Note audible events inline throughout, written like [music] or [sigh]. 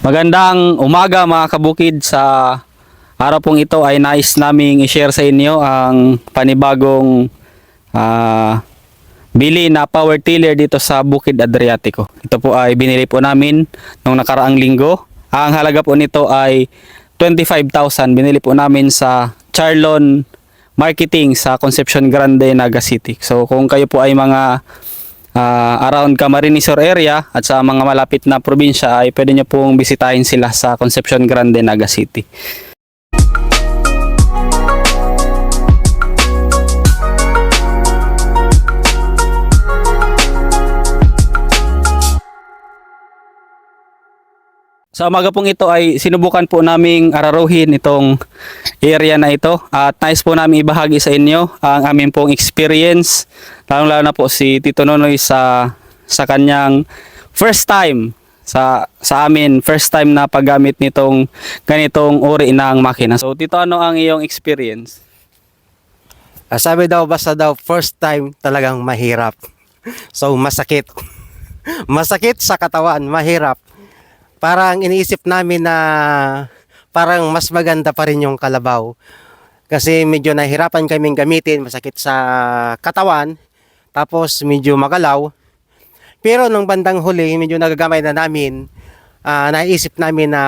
Magandang umaga mga kabukid sa araw pong ito ay nais naming i-share sa inyo ang panibagong ah, bili na power tiller dito sa Bukid Adriatico. Ito po ay binili po namin nung nakaraang linggo. Ang halaga po nito ay 25,000. Binili po namin sa Charlon Marketing sa Concepcion Grande, Naga City. So kung kayo po ay mga ah, around Camarines Sur area at sa mga malapit na probinsya ay pwede nyo pong bisitahin sila sa Concepcion Grande, Naga City. Sa umaga pong ito ay sinubukan po naming araruhin itong area na ito at nais po namin ibahagi sa inyo ang aming pong experience lalong lalo na po si Tito Nonoy sa sa kanyang first time sa sa amin first time na paggamit nitong ganitong uri ng makina. So Tito ano ang iyong experience? Ah, sabi daw, basta daw, first time talagang mahirap. So, masakit. [laughs] masakit sa katawan, mahirap. Parang iniisip namin na parang mas maganda pa rin yung kalabaw. Kasi medyo nahirapan kaming gamitin, masakit sa katawan, tapos medyo magalaw. Pero nung bandang huli, medyo nagagamay na namin, ah, naisip namin na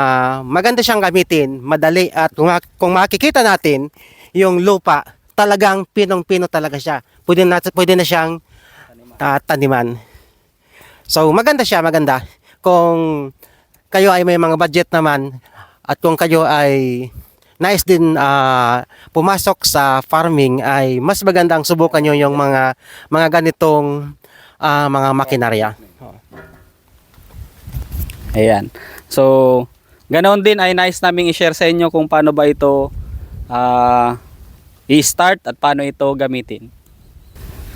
maganda siyang gamitin, madali at kung, kung makikita natin yung lupa, talagang pinong-pino talaga siya. Pwede na, pwede na siyang ah, taniman. So maganda siya, maganda. Kung kayo ay may mga budget naman at kung kayo ay nais din ah, pumasok sa farming ay mas maganda ang subukan nyo yung mga mga ganitong ah, mga makinarya. Ayan. So, ganoon din ay nice naming i-share sa inyo kung paano ba ito ah, i-start at paano ito gamitin.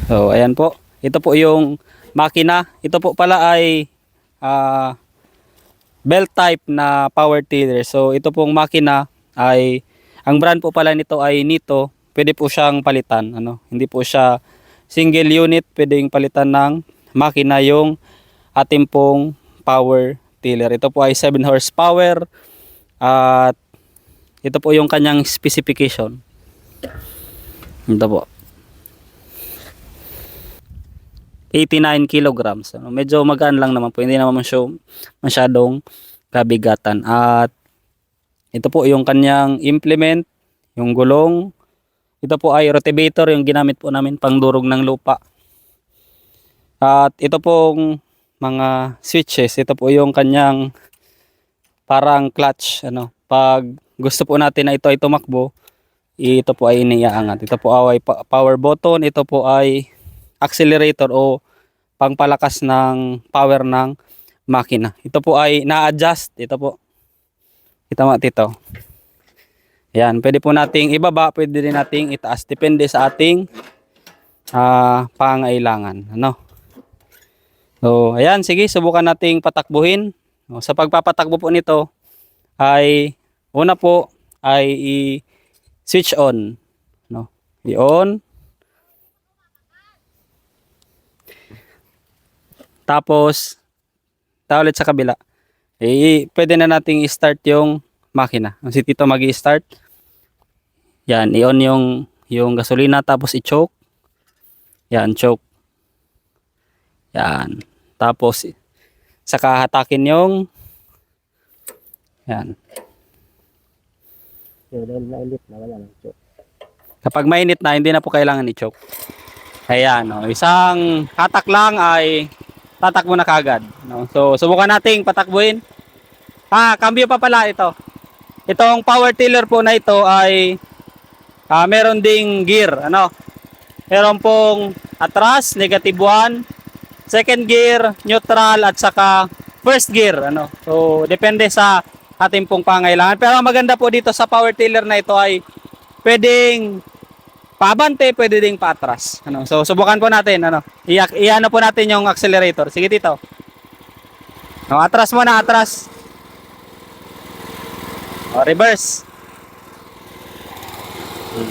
So, ayan po. Ito po yung makina. Ito po pala ay ah, belt type na power tiller. So, ito pong makina ay ang brand po pala nito ay Nito. Pwede po siyang palitan, ano? Hindi po siya single unit, pwedeng palitan ng makina yung ating pong power tiller. Ito po ay 7 horsepower at ito po yung kanyang specification. Ito po. 89 kilograms. Ano, medyo magaan lang naman po. Hindi naman masyo, masyadong kabigatan. At ito po yung kanyang implement, yung gulong. Ito po ay rotivator, yung ginamit po namin pang durog ng lupa. At ito pong mga switches, ito po yung kanyang parang clutch. Ano, pag gusto po natin na ito ay tumakbo, ito po ay iniaangat. Ito po ay power button, ito po ay accelerator o pangpalakas ng power ng makina. Ito po ay na-adjust. Ito po. Kita mo tito. Yan, pwede po nating ibaba, pwede din nating itaas. Depende sa ating ah, pangailangan. Ano? So, ayan, sige, subukan nating patakbuhin. Sa pagpapatakbo po nito, ay una po ay i-switch on. No? I-on. Tapos, ta ulit sa kabila. Eh, pwede na nating i-start yung makina. Si Tito mag start Yan, i-on yung, yung gasolina tapos i-choke. Yan, choke. Yan. Tapos, saka hatakin yung yan. Kapag mainit na, hindi na po kailangan i-choke. Ayan, no. isang hatak lang ay tatakbo na kagad. No? So, subukan nating patakbuhin. Ah, cambio pa pala ito. Itong power tiller po na ito ay ah, meron ding gear. Ano? Meron pong atras, negative 1, second gear, neutral, at saka first gear. Ano? So, depende sa ating pong pangailangan. Pero ang maganda po dito sa power tiller na ito ay pwedeng paabante, pwede ding paatras. Ano? So, subukan po natin. Ano? Iano po natin yung accelerator. Sige, tito. No, atras muna, atras. O, reverse.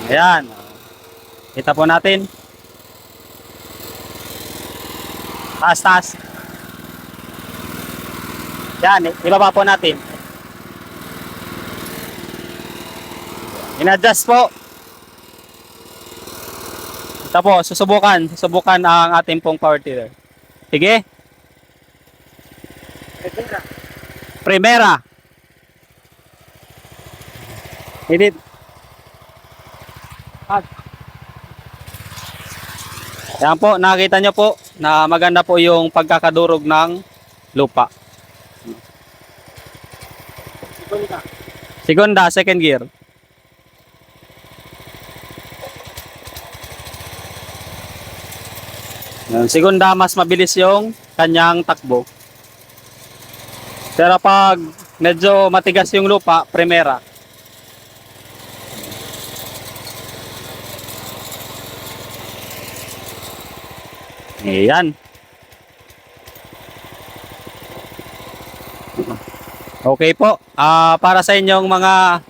Ayan. Kita po natin. Taas, taas. Yan, ibaba po natin. In-adjust po. Po, susubukan. Susubukan ang ating pong power tiller. Sige. Primera. Edit. At. Yan po, nakita nyo po na maganda po yung pagkakadurog ng lupa. Segunda, second gear. Yan, segunda, mas mabilis yung kanyang takbo. Pero pag medyo matigas yung lupa, primera. Ayan. Okay po. Ah, para sa inyong mga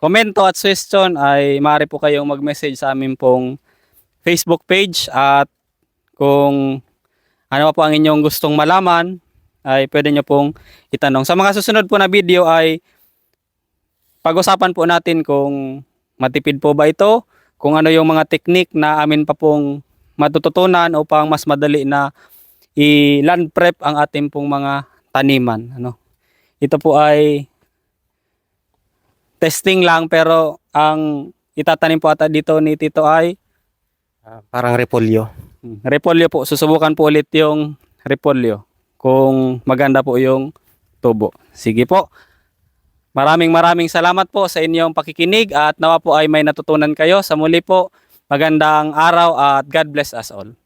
komento at suggestion ay maaari po kayong mag-message sa amin pong Facebook page at kung ano pa po ang inyong gustong malaman ay pwede nyo pong itanong. Sa mga susunod po na video ay pag-usapan po natin kung matipid po ba ito, kung ano yung mga technique na amin pa pong matututunan upang mas madali na i-land prep ang ating pong mga taniman. Ano? Ito po ay testing lang pero ang itatanim po ata dito ni Tito ay Ah, parang repolyo. Hmm, repolyo po. Susubukan po ulit yung repolyo kung maganda po yung tubo. Sige po. Maraming maraming salamat po sa inyong pakikinig at nawa po ay may natutunan kayo. Sa muli po, magandang araw at God bless us all.